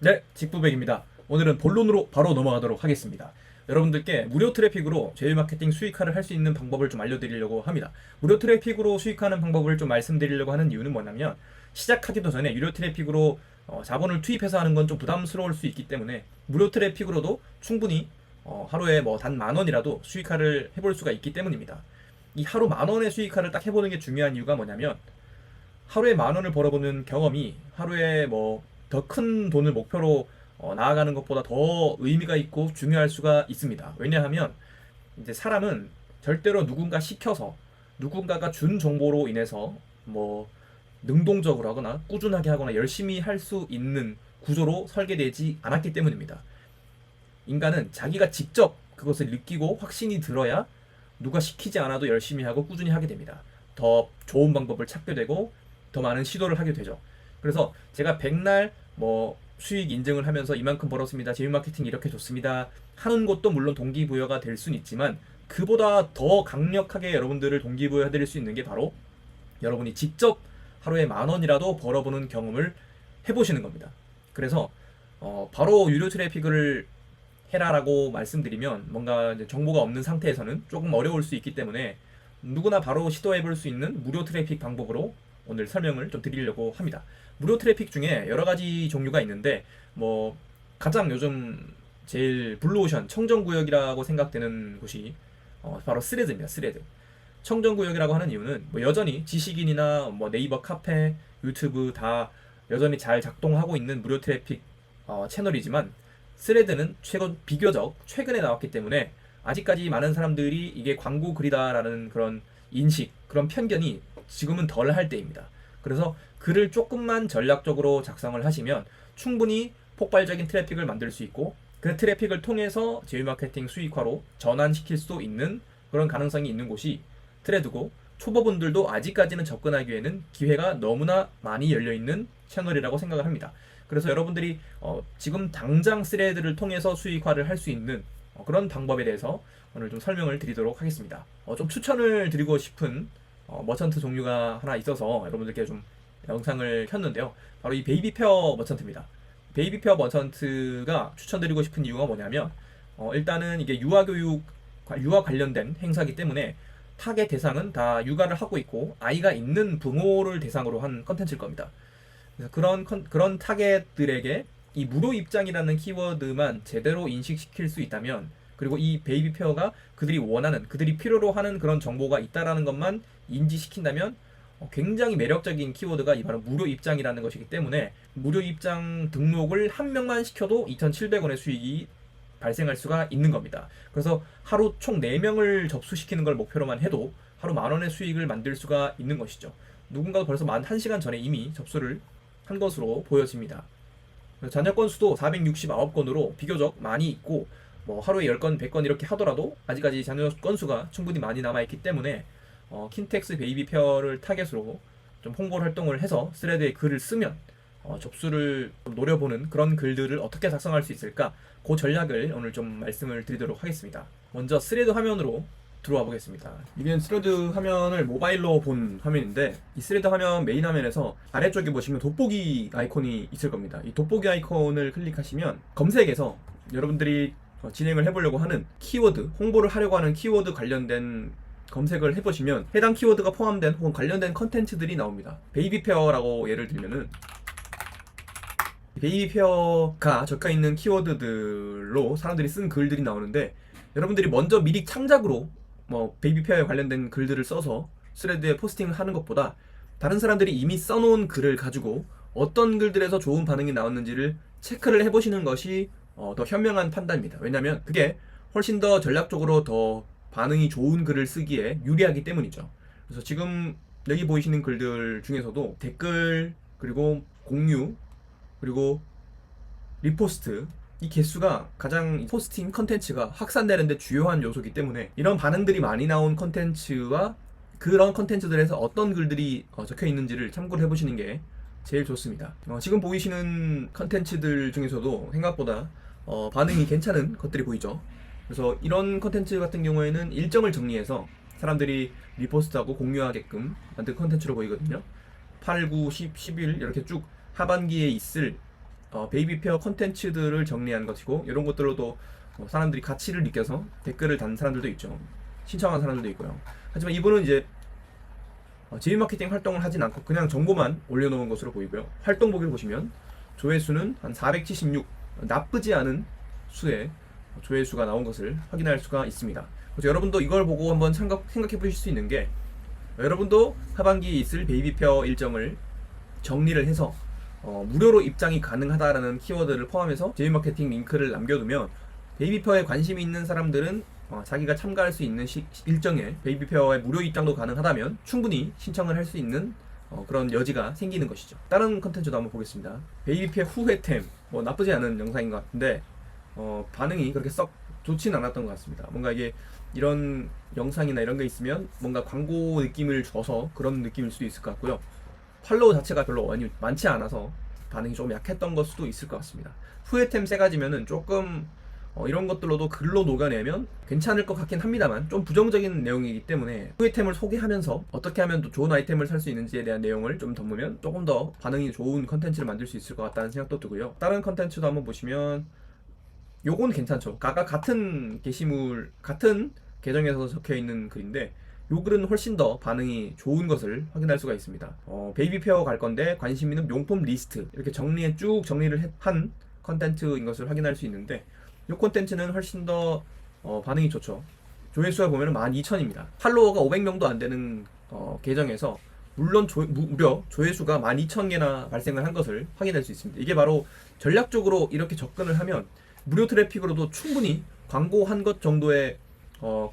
네, 직부백입니다. 오늘은 본론으로 바로 넘어가도록 하겠습니다. 여러분들께 무료 트래픽으로 제휴 마케팅 수익화를 할 수 있는 방법을 좀 알려드리려고 합니다. 무료 트래픽으로 수익하는 방법을 좀 말씀드리려고 하는 이유는 뭐냐면 시작하기도 전에 유료 트래픽으로 어, 자본을 투입해서 하는 건 좀 부담스러울 수 있기 때문에 무료 트래픽으로도 충분히 어, 하루에 뭐 단 만 원이라도 수익화를 해볼 수가 있기 때문입니다. 이 하루 만 원의 수익화를 딱 해보는 게 중요한 이유가 뭐냐면 하루에 만 원을 벌어보는 경험이 하루에 뭐 더 큰 돈을 목표로 어, 나아가는 것보다 더 의미가 있고 중요할 수가 있습니다. 왜냐하면 이제 사람은 절대로 누군가 시켜서 누군가가 준 정보로 인해서 뭐 능동적으로 하거나 꾸준하게 하거나 열심히 할 수 있는 구조로 설계되지 않았기 때문입니다. 인간은 자기가 직접 그것을 느끼고 확신이 들어야 누가 시키지 않아도 열심히 하고 꾸준히 하게 됩니다. 더 좋은 방법을 찾게 되고 더 많은 시도를 하게 되죠. 그래서 제가 백날 뭐 수익 인증을 하면서 이만큼 벌었습니다. 제휴 마케팅 이렇게 좋습니다. 하는 것도 물론 동기부여가 될 수는 있지만 그보다 더 강력하게 여러분들을 동기부여 해 드릴 수 있는 게 바로 여러분이 직접 하루에 만 원이라도 벌어보는 경험을 해보시는 겁니다. 그래서 어, 바로 유료 트래픽을 해라라고 말씀드리면 뭔가 정보가 없는 상태에서는 조금 어려울 수 있기 때문에 누구나 바로 시도해 볼 수 있는 무료 트래픽 방법으로 오늘 설명을 좀 드리려고 합니다. 무료 트래픽 중에 여러 가지 종류가 있는데 뭐 가장 요즘 제일 블루오션 청정 구역이라고 생각되는 곳이 어, 바로 스레드입니다. 스레드. 청정 구역이라고 하는 이유는 뭐 여전히 지식인이나 뭐 네이버 카페, 유튜브 다 여전히 잘 작동하고 있는 무료 트래픽 어, 채널이지만 스레드는 최근 비교적 최근에 나왔기 때문에 아직까지 많은 사람들이 이게 광고 글이다라는 그런 인식, 그런 편견이 지금은 덜 할 때입니다. 그래서 글을 조금만 전략적으로 작성을 하시면 충분히 폭발적인 트래픽을 만들 수 있고 그 트래픽을 통해서 제휴 마케팅 수익화로 전환시킬 수 있는 그런 가능성이 있는 곳이 트레드고 초보분들도 아직까지는 접근하기에는 기회가 너무나 많이 열려 있는 채널이라고 생각을 합니다. 그래서 여러분들이 어, 지금 당장 스레드를 통해서 수익화를 할 수 있는 어, 그런 방법에 대해서 오늘 좀 설명을 드리도록 하겠습니다. 어, 좀 추천을 드리고 싶은 어, 머천트 종류가 하나 있어서 여러분들께 좀 영상을 켰는데요. 바로 이 베이비 페어 머천트입니다. 베이비 페어 머천트가 추천드리고 싶은 이유가 뭐냐면 어, 일단은 이게 유아 교육 유아 관련된 행사기 때문에 타겟 대상은 다 육아를 하고 있고 아이가 있는 부모를 대상으로 한 컨텐츠일 겁니다. 그런 컨- 그런 타겟들에게 이 무료 입장이라는 키워드만 제대로 인식시킬 수 있다면 그리고 이 베이비 페어가 그들이 원하는 그들이 필요로 하는 그런 정보가 있다라는 것만 인지시킨다면 어, 굉장히 매력적인 키워드가 이 바로 무료 입장이라는 것이기 때문에 무료 입장 등록을 한 명만 시켜도 2,700원의 수익이 발생할 수가 있는 겁니다. 그래서 하루 총 4명을 접수시키는 걸 목표로만 해도 하루 만 원의 수익을 만들 수가 있는 것이죠. 누군가가 벌써 만 1시간 전에 이미 접수를 한 것으로 보여집니다. 잔여 건수도 469건으로 비교적 많이 있고 뭐 하루에 10건, 100건 이렇게 하더라도 아직까지 잔여 건수가 충분히 많이 남아 있기 때문에 어, 킨텍스 베이비 페어를 타겟으로 좀 홍보 활동을 해서 스레드에 글을 쓰면 어, 접수를 좀 노려보는 그런 글들을 어떻게 작성할 수 있을까 그 전략을 오늘 좀 말씀을 드리도록 하겠습니다. 먼저 스레드 화면으로 들어와 보겠습니다. 이게 스레드 화면을 모바일로 본 화면인데 이 스레드 화면 메인 화면에서 아래쪽에 보시면 돋보기 아이콘이 있을 겁니다. 이 돋보기 아이콘을 클릭하시면 검색에서 여러분들이 어, 진행을 해보려고 하는 키워드, 홍보를 하려고 하는 키워드 관련된 검색을 해보시면 해당 키워드가 포함된 혹은 관련된 컨텐츠들이 나옵니다. 베이비 페어라고 예를 들면은 베이비 페어가 적혀 있는 키워드들로 사람들이 쓴 글들이 나오는데 여러분들이 먼저 미리 창작으로 뭐 베이비 페어에 관련된 글들을 써서 스레드에 포스팅을 하는 것보다 다른 사람들이 이미 써놓은 글을 가지고 어떤 글들에서 좋은 반응이 나왔는지를 체크를 해보시는 것이 어, 더 현명한 판단입니다. 왜냐하면 그게 훨씬 더 전략적으로 더 반응이 좋은 글을 쓰기에 유리하기 때문이죠. 그래서 지금 여기 보이시는 글들 중에서도 댓글 그리고 공유 그리고 리포스트 이 개수가 가장 포스팅 컨텐츠가 확산되는데 주요한 요소이기 때문에 이런 반응들이 많이 나온 컨텐츠와 그런 컨텐츠들에서 어떤 글들이 어, 적혀 있는지를 참고를 해보시는 게 제일 좋습니다. 어, 지금 보이시는 컨텐츠들 중에서도 생각보다 어, 반응이 괜찮은 것들이 보이죠. 그래서 이런 컨텐츠 같은 경우에는 일정을 정리해서 사람들이 리포스트하고 공유하게끔 만든 컨텐츠로 보이거든요. 8, 9, 10, 11 이렇게 쭉 하반기에 있을 어, 베이비 페어 컨텐츠들을 정리한 것이고 이런 것들로도 어, 사람들이 가치를 느껴서 댓글을 단 사람들도 있죠. 신청한 사람들도 있고요. 하지만 이분은 이제 어, 제휴 마케팅 활동을 하진 않고 그냥 정보만 올려놓은 것으로 보이고요. 활동 보기를 보시면 조회수는 한 476 나쁘지 않은 수의 조회수가 나온 것을 확인할 수가 있습니다. 그래서 여러분도 이걸 보고 한번 생각, 생각해 보실 수 있는 게 여러분도 하반기에 있을 베이비페어 일정을 정리를 해서 어, 무료로 입장이 가능하다라는 키워드를 포함해서 제휴 마케팅 링크를 남겨두면 베이비페어에 관심이 있는 사람들은 어, 자기가 참가할 수 있는 시- 일정에 베이비페어에 무료 입장도 가능하다면 충분히 신청을 할 수 있는 어, 그런 여지가 생기는 것이죠. 다른 컨텐츠도 한번 보겠습니다. 베이비페어 후회템 뭐 나쁘지 않은 영상인 것 같은데 어, 반응이 그렇게 썩 좋진 않았던 것 같습니다. 뭔가 이게 이런 영상이나 이런 게 있으면 뭔가 광고 느낌을 줘서 그런 느낌일 수도 있을 것 같고요. 팔로우 자체가 별로 많이 많지 않아서 반응이 조금 약했던 것 수도 있을 것 같습니다. 후회템 세 가지면은 조금 어, 이런 것들로도 글로 녹여내면 괜찮을 것 같긴 합니다만 좀 부정적인 내용이기 때문에 후회템을 소개하면서 어떻게 하면 또 좋은 아이템을 살 수 있는지에 대한 내용을 좀 덤으면 조금 더 반응이 좋은 컨텐츠를 만들 수 있을 것 같다는 생각도 들고요. 다른 컨텐츠도 한번 보시면 요건 괜찮죠. 각각 같은 게시물 같은 계정에서 적혀 있는 글인데 요 글은 훨씬 더 반응이 좋은 것을 확인할 수가 있습니다. 어, 베이비 페어 갈 건데 관심 있는 용품 리스트 이렇게 정리해 쭉 정리를 해- 한 컨텐츠인 것을 확인할 수 있는데 요 콘텐츠는 훨씬 더 어, 반응이 좋죠. 조회수가 보면 12,000입니다. 팔로워가 500명도 안 되는 어, 계정에서 물론 조, 무- 무려 조회수가 12,000개나 발생을 한 것을 확인할 수 있습니다. 이게 바로 전략적으로 이렇게 접근을 하면 무료 트래픽으로도 충분히 광고한 것 정도의 어,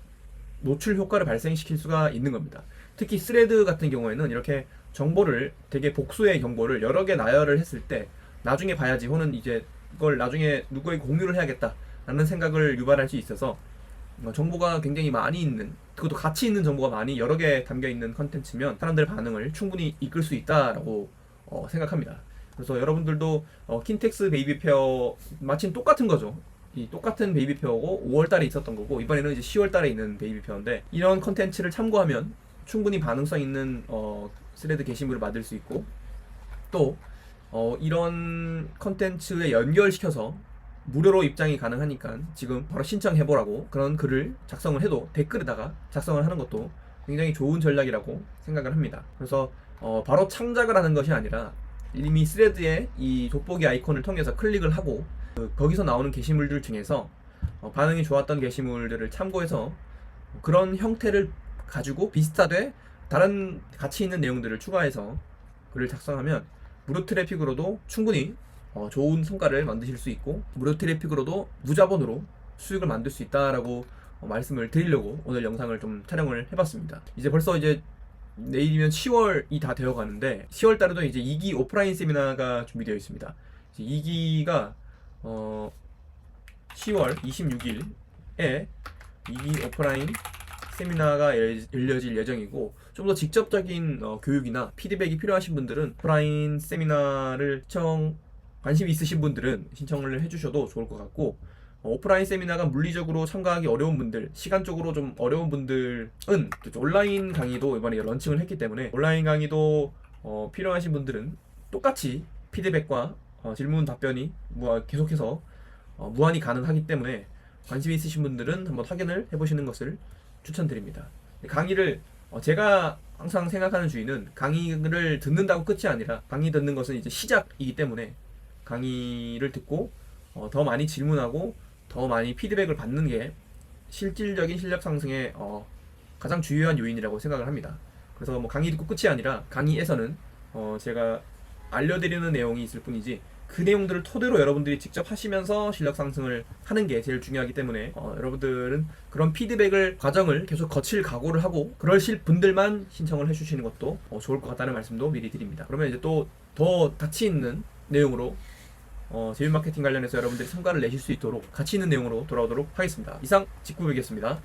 노출 효과를 발생시킬 수가 있는 겁니다. 특히 스레드 같은 경우에는 이렇게 정보를 되게 복수의 정보를 여러 개 나열을 했을 때 나중에 봐야지 혹은 이제 이걸 나중에 누구에게 공유를 해야겠다라는 생각을 유발할 수 있어서 어, 정보가 굉장히 많이 있는 그것도 가치 있는 정보가 많이 여러 개 담겨 있는 컨텐츠면 사람들 반응을 충분히 이끌 수 있다라고 어, 생각합니다. 그래서 여러분들도 어, 킨텍스 베이비 페어 마침 똑같은 거죠. 이 똑같은 베이비 페어고 5월 달에 있었던 거고 이번에는 이제 10월 달에 있는 베이비 페어인데 이런 컨텐츠를 참고하면 충분히 반응성 있는 어, 스레드 게시물을 만들 수 있고 또 어, 이런 컨텐츠에 연결시켜서 무료로 입장이 가능하니까 지금 바로 신청해보라고 그런 글을 작성을 해도 댓글에다가 작성을 하는 것도 굉장히 좋은 전략이라고 생각을 합니다. 그래서 어, 바로 창작을 하는 것이 아니라 이미 스레드의 이 돋보기 아이콘을 통해서 클릭을 하고 그, 거기서 나오는 게시물들 중에서 어, 반응이 좋았던 게시물들을 참고해서 그런 형태를 가지고 비슷하되 다른 가치 있는 내용들을 추가해서 글을 작성하면 무료 트래픽으로도 충분히 어, 좋은 성과를 만드실 수 있고 무료 트래픽으로도 무자본으로 수익을 만들 수 있다라고 어, 말씀을 드리려고 오늘 영상을 좀 촬영을 해봤습니다. 이제 벌써 이제 내일이면 10월이 다 되어 가는데 10월 달에도 이제 2기 오프라인 세미나가 준비되어 있습니다. 2기가 어 10월 26일에 2기 오프라인 세미나가 열- 열려질 예정이고 좀 더 직접적인 어, 교육이나 피드백이 필요하신 분들은 오프라인 세미나를 신청 관심 있으신 분들은 신청을 해주셔도 좋을 것 같고 어, 오프라인 세미나가 물리적으로 참가하기 어려운 분들, 시간적으로 좀 어려운 분들은 또 온라인 강의도 이번에 런칭을 했기 때문에 온라인 강의도 어, 필요하신 분들은 똑같이 피드백과 어, 질문 답변이 무- 계속해서 어, 무한히 가능하기 때문에 관심 있으신 분들은 한번 확인을 해보시는 것을 추천드립니다. 강의를 어, 제가 항상 생각하는 주의는 강의를 듣는다고 끝이 아니라 강의 듣는 것은 이제 시작이기 때문에 강의를 듣고 어, 더 많이 질문하고 더 많이 피드백을 받는 게 실질적인 실력 상승의 어, 가장 주요한 요인이라고 생각을 합니다. 그래서 뭐 강의 듣고 끝이 아니라 강의에서는 어, 제가 알려드리는 내용이 있을 뿐이지 그 내용들을 토대로 여러분들이 직접 하시면서 실력 상승을 하는 게 제일 중요하기 때문에 어, 여러분들은 그런 피드백을 과정을 계속 거칠 각오를 하고 그러실 분들만 신청을 해주시는 것도 어, 좋을 것 같다는 말씀도 미리 드립니다. 그러면 이제 또 더 가치 있는 내용으로 어, 제휴 마케팅 관련해서 여러분들이 성과를 내실 수 있도록 가치 있는 내용으로 돌아오도록 하겠습니다. 이상 직구백이었습니다.